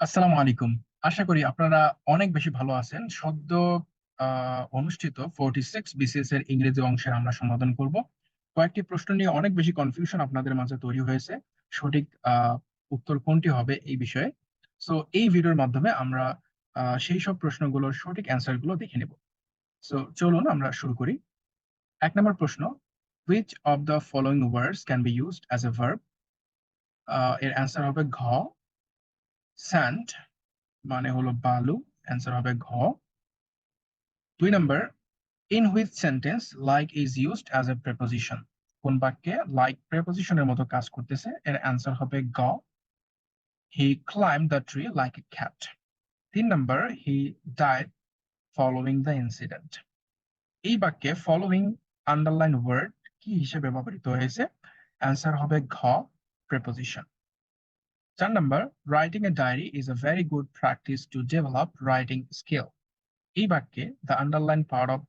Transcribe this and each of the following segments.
আসসালামু আলাইকুম। আশা করি আপনারা অনেক বেশি ভালো আছেন। সদ্য অনুষ্ঠিত ফোর্টি সিক্স বিসিএস এর ইংরেজি অংশের আমরা সমাধান করব। কয়েকটি প্রশ্ন নিয়ে অনেক বেশি কনফিউশন আপনাদের মাঝে তৈরি হয়েছে। সঠিক উত্তর কোনটি হবে এই বিষয়ে? সো এই ভিডিওর মাধ্যমে আমরা সেই সব প্রশ্নগুলোর সঠিক অ্যান্সারগুলো দেখে নেব। সো চলুন আমরা শুরু করি। এক নম্বর প্রশ্ন which of the following words can be used as a verb এর অ্যান্সার হবে ঘ স্যান্ড মানে হলো বালু অ্যান্সার হবে ঘ। দুই number in which sentence like is used as a preposition কোন বাক্যে লাইক প্রেপোজিশনের মতো কাজ করতেছে? এর অ্যান্সার হবে গ he climb the tree like a cat তিন number he died following the incident এই বাক্যে ফলোইং আন্ডারলাইন ওয়ার্ড কি হিসেবে ব্যবহৃত হয়েছে? অ্যান্সার হবে ঘ প্রেপোজিশন চার number writing a diary is a very good practice to develop writing skill. এই বাক্যে the underline part of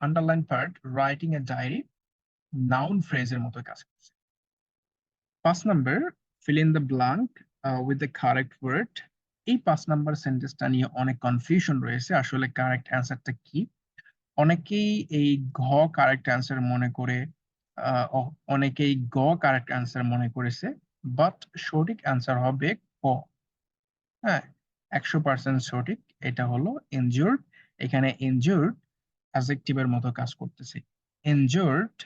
underline part writing a diary noun ফ্রেজের মতো কাজ করছে। পাঁচ নম্বর fill in the blank uh, with the correct এই পাঁচ number সেন্টেন্সটা নিয়ে অনেক কনফিউশন রয়েছে আসলে কারেক্ট অ্যান্সারটা কি? অনেকেই এই ঘ কারেক্ট অ্যান্সার মনে করে অনেকেই গ কারেক্ট অ্যান্সার মনে করেছে। বাট সঠিক অ্যান্সার হবে ক। হ্যাঁ একশো পার্সেন্ট সঠিক, এটা হলো ইনজুর্ড এখানে ইনজুর্ড অ্যাজেক্টিভের মতো কাজ করতেছে। Injured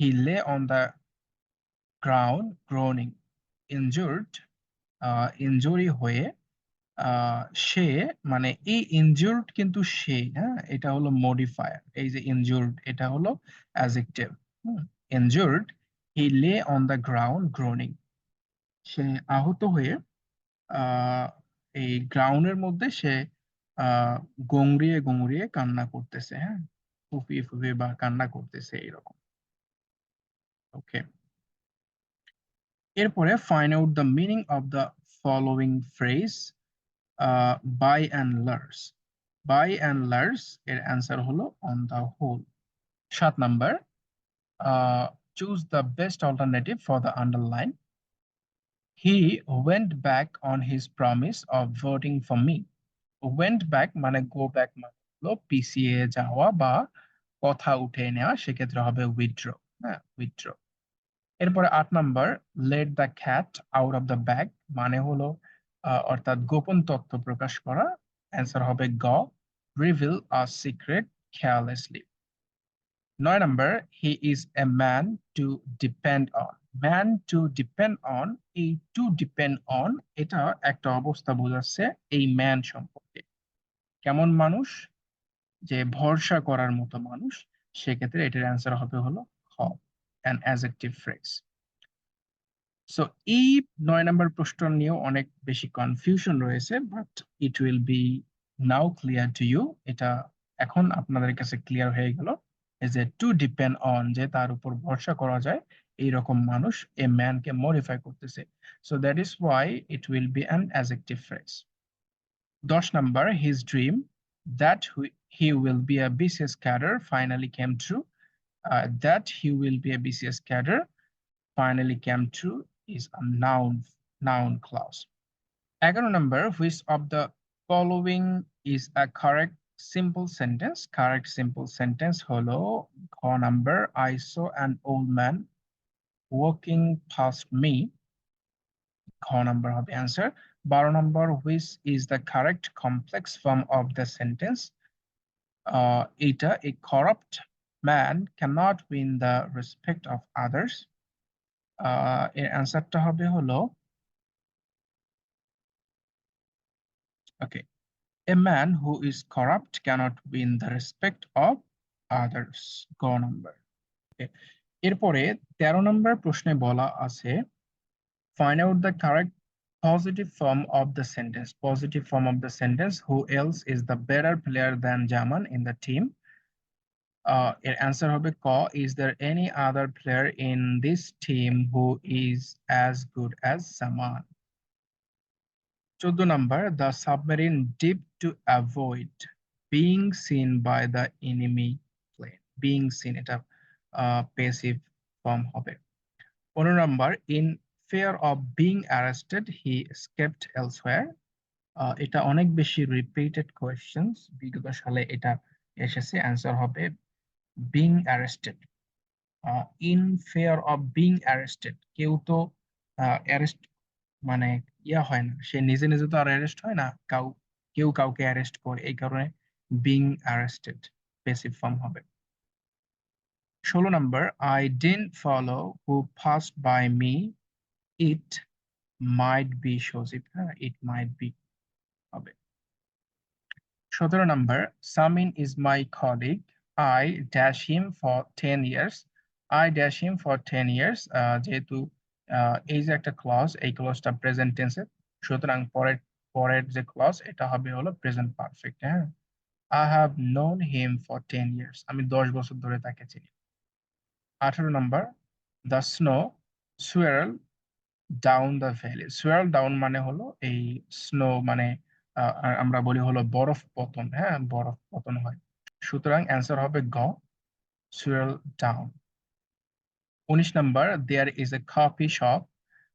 he lay on the ground groaning injured injury হয়ে সে মানে এই ইনজুর্ড কিন্তু সে হ্যাঁ এটা হলো মডিফায়ার এই যে ইনজুর্ড এটা হলো adjective injured he lay on the ground groaning সে আহত হয়ে এই গ্রাউন্ডের মধ্যে সে আহ গংড়িয়ে গংড়িয়ে কান্না করতেছে হ্যাঁ? ফুপিয়ে ফুপিয়ে বা কান্না করতেছে এইরকম। ওকে। এরপরে find out the meaning of the following phrase by and large by and large এর অ্যান্সার হলো অন দ্য হোল সাত number choose the best alternative for the underline he went back on his promise of voting for me went back মানে go back মানে হলো PCA যাওয়া বা কথা উঠে নেওয়া, সেক্ষেত্রে হবে উইথড্র হ্যাঁ উইথড্র এরপরে আট number let the cat out of the bag মানে হলো অর্থাৎ গোপন তত্ত্ব প্রকাশ করা। অ্যান্সার হবে গ রিভিল আ সিক্রেট খেয়ালেসলি নয় number he is a man to depend on man to depend on এই টু ডিপেন্ড অন এটা একটা অবস্থা বোঝাচ্ছে এই ম্যান সম্পর্কে। কেমন মানুষ? যে ভরসা করার মতো মানুষ, সেক্ষেত্রে এটার অ্যান্সার হবে হলো খ অ্যান অ্যাজেক্টিভ ফ্রেজ সো এই নয় নম্বর প্রশ্ন নিয়েও অনেক বেশি কনফিউশন রয়েছে but it will be now clear to you এটা এখন আপনাদের কাছে ক্লিয়ার হয়ে গেল, যে টু ডিপেন্ড অন যে তার উপর ভরসা করা যায় এইরকম মানুষ এ ম্যানকে মডিফাই করতেছে so that is why it will be an adjective phrase দশ number his dream that he will be a BCS cadre finally came true that he will be a BCS cadre finally came true is a noun noun clause. এগারো number which of the following is a correct simple sentence? Correct simple sentence হলো খ number I saw an old man walking past me. খ number হবে answer. বারো number which is the correct complex form of the sentence? Uh, এটা a corrupt man cannot win the respect of others. আহ এর অ্যান্সারটা হবে হলো okay a man who is corrupt cannot win the respect of others গ number এরপরে তেরো নম্বর প্রশ্নে বলা আছে find out the correct positive form of the sentence positive form of the sentence who else is the better player than Zaman in the team uh, এর answer হবে ক is there any other player in this team who is as good as Saman চোদ্দ number the submarine dipped to avoid being seen by the enemy plane being seen এটা uh, passive form হবে পনেরো in fear of being arrested he escaped elsewhere. আহ, এটা অনেক বেশি repeated questions বিগত সালে এটা এসেছে অ্যান্সার হবে being arrested in fear of being arrested কেউ তো অ্যারেস্ট মানে ইয়া হয় না সে নিজে নিজে তো আর অ্যারেস্ট হয় না কাউ কেউ কাউকে অ্যারেস্ট করে এই কারণে বিং অ্যারেস্টেড পেসিভ ফর্ম হবে। ষোলো number I didn't follow who fast by me it might be Sajib হ্যাঁ ইট মাইট বি হবে। সতেরো number Samin is my colleague I dash him for ten years I dash him for ten years যেহেতু এই যে একটা clause এই ক্লজটা present টেন্সে সুতরাং পরের পরের যে ক্লজ এটা হবে হলো প্রেজেন্ট পারফেক্ট হ্যাঁ? I have known him for ten years আমি দশ বছর ধরে তাকে চিনি। আঠারো number, the snow swirled down the valley swirled down মানে হলো এই স্নো মানে আমরা বলি হলো বরফ পতন হ্যাঁ? বরফ পতন হয়। সুতরাং অ্যান্সার হবে গ, সুয়ারল ডাউন উনিশ number, there is a coffee shop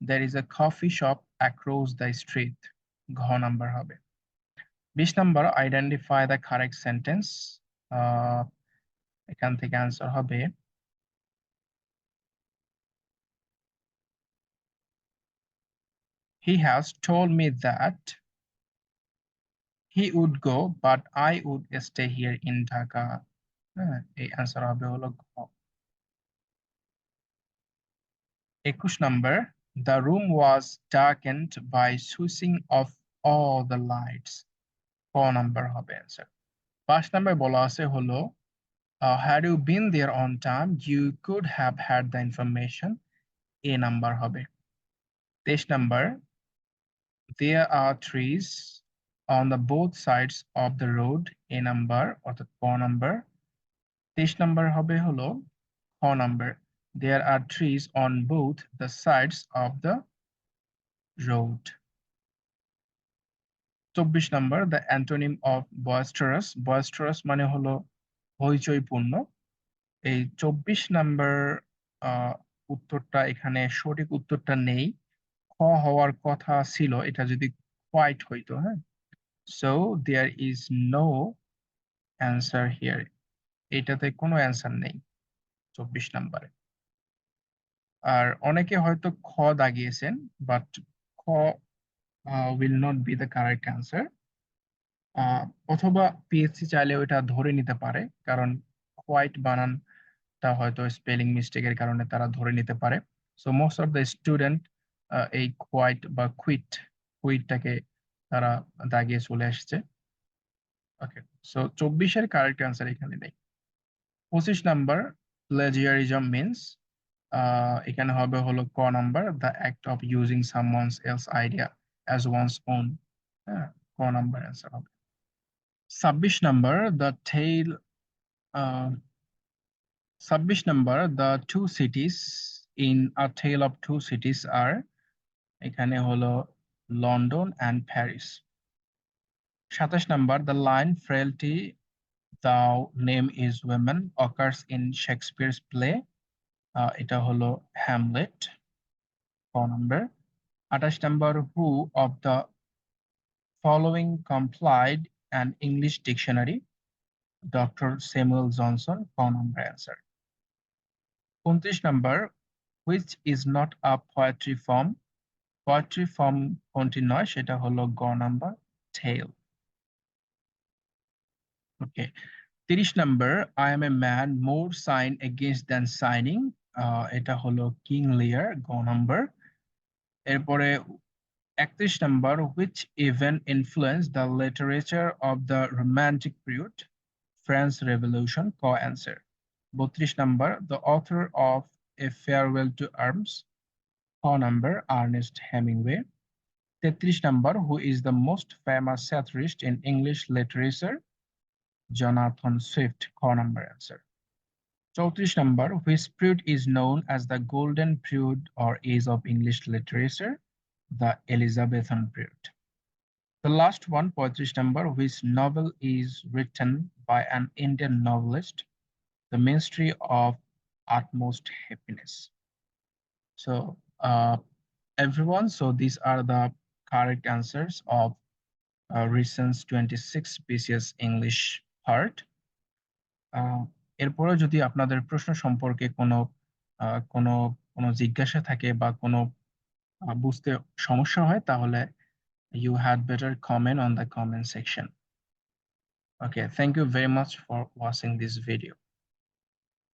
there is a coffee shop across the street ঘ নাম্বার হবে। বিশ number, identify the correct sentence এখান থেকে অ্যান্সার হবে He has told me that he would go, but I would stay here in Dhaka. হ্যাঁ, এই answer হবে হলো ঘ। একুশ number the room was darkened by switching off all the lights ক নাম্বার হবে অ্যান্সার পাঁচ নাম্বার বলা আছে হলো had you been there on time you could have had the information A number হবে তেইশ number there are trees on the both sides of the road a number অর্থাৎ ক নাম্বার তেইশ নাম্বার হবে হলো খ number there are trees on both the sides of the road চব্বিশ number the antonym of boisterous boisterous মানে হলো হইচইপূর্ণ এই চব্বিশ নাম্বার উত্তরটা এখানে সঠিক উত্তরটা নেই হওয়ার কথা ছিল, এটা যদি হোয়াইট হইতো হ্যাঁ? So there is no answer here এটাতে কোনো অ্যান্সার নেই, চব্বিশ নাম্বারে। আর অনেকে হয়তো খ দাগিয়েছেন বাট খ will not be the correct answer অথবা পিএসসি চাইলে ওটা ধরে নিতে পারে, কারণ হোয়াইট বানানটা হয়তো স্পেলিং মিস্টেকের কারণে তারা ধরে নিতে পারে। So most of the student এই কোয়াইট বা কুইট কুইটটাকে তারা দাগিয়ে চলে আসছে। ওকে সো চব্বিশের কারেক্ট অ্যান্সার এখানে নেই। পঁচিশ নাম্বার প্লেজিয়ারিজম মিনস এখানে হবে হলো ক number the act of using someone's else idea as one's own হ্যাঁ ক নাম্বার অ্যান্সার হবে। ছাব্বিশ নাম্বার দ্য টেইল ছাব্বিশ number the two cities in a tale of two cities আর এখানে হলো লন্ডন অ্যান্ড প্যারিস। সাতাশ number the line frailty the name is women occurs in Shakespeare's play এটা হলো হ্যামলেট ক number. আঠাশ number who of the following compiled and English dictionary doctor Samuel Johnson ক number answer উনত্রিশ number, which is not a poetry form poetry form কোনটি নয়, সেটা হলো গ নাম্বার টেল ওকে তিরিশ number I am a man more sinned against than sinning এটা হলো কিং লিয়ার গ নাম্বার. এরপরে একত্রিশ number which event influence the literature of the romantic period France revolution ক অ্যান্সার বত্রিশ number the author of a farewell to arms 4 number Ernest Hemingway. 33 number who is the most famous satirist in English literature? Jonathan Swift, core number answer. 34 number which period is known as the golden period or age of English literature? The Elizabethan period. The last one, poetry number, which novel is written by an Indian novelist, The Ministry of Utmost Happiness. So uh, everyone. So these are the correct answers of uh, recent 26 BCS English part. এরপরে যদি আপনাদের প্রশ্ন সম্পর্কে কোনো কোনো কোনো জিজ্ঞাসা থাকে বা কোনো বুঝতে সমস্যা হয় তাহলে you had better comment on the comment section. Okay, thank you very much for watching this video.